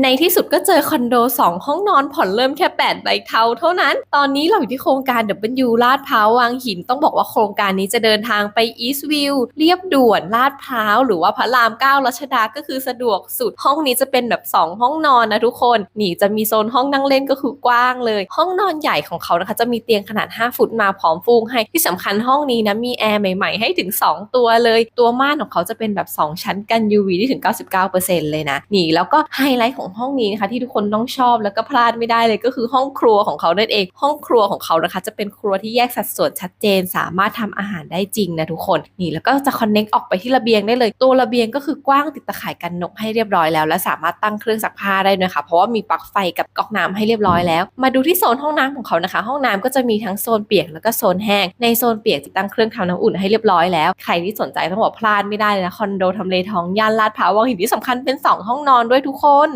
ในที่สุดก็เจอคอนโด 2 ห้องนอนผ่อนเริ่มแค่ 8 ใบเทาเท่านั้น ตอนนี้เราอยู่ที่โครงการ W ลาดพร้าววังหิน ต้องบอกว่าโครงการนี้จะเดินทางไป East View เรียบด่วนลาดพร้าว หรือว่าพระราม 9 รัชดาก็คือสะดวกสุด ห้องนี้จะเป็นแบบ 2 ห้องนอนนะทุกคน นี่จะมีโซนห้องนั่งเล่นก็คือกว้างเลย ห้องนอนใหญ่ของเขานะคะจะมีเตียงขนาด 5 ฟุตมาพร้อมฟูกให้ ที่สำคัญห้องนี้นะมีแอร์ใหม่ๆ ให้ถึง 2 ตัวเลย ตัวม่านของเขาจะเป็นแบบ 2 ชั้นกัน UV ที่ถึง 99%เลยนะ นี่แล้วก็ไฮไลท์ของของห้องนี้นะคะที่ทุกคนต้องชอบแล้วก็พลาดไม่ได้เลยก็คือห้องครัวของเขานั่นเอง ห้องครัวของเขานะคะ จะเป็นครัวที่แยกสัดส่วนชัดเจน สามารถทำอาหารได้จริงนะทุกคนนี่แล้วก็จะคอนเน็กออกไปที่ระเบียงได้เลยตัวระเบียงก็คือกว้างติดตะข่ายกันนกให้เรียบร้อยแล้วและสามารถตั้งเครื่องซักผ้าได้ด้วยค่ะเพราะว่ามีปลั๊กไฟกับก๊อกน้ำให้เรียบร้อยแล้ว มาดูที่โซนห้องน้ำของเขานะคะ ห้องน้ำก็จะมีทั้งโซนเปียกแล้วก็โซนแห้งในโซนเปียกจะตั้งเครื่องทำน้ำอุ่นให้เรียบร้อยแล้วใครที่สนใจต้องบอกพลาดไม่ได้เลยนะคอนโดทำเลทองย่านลาดพร้าววังหินที่สำคัญเป็นสองห้องนอนด้วยทุกคน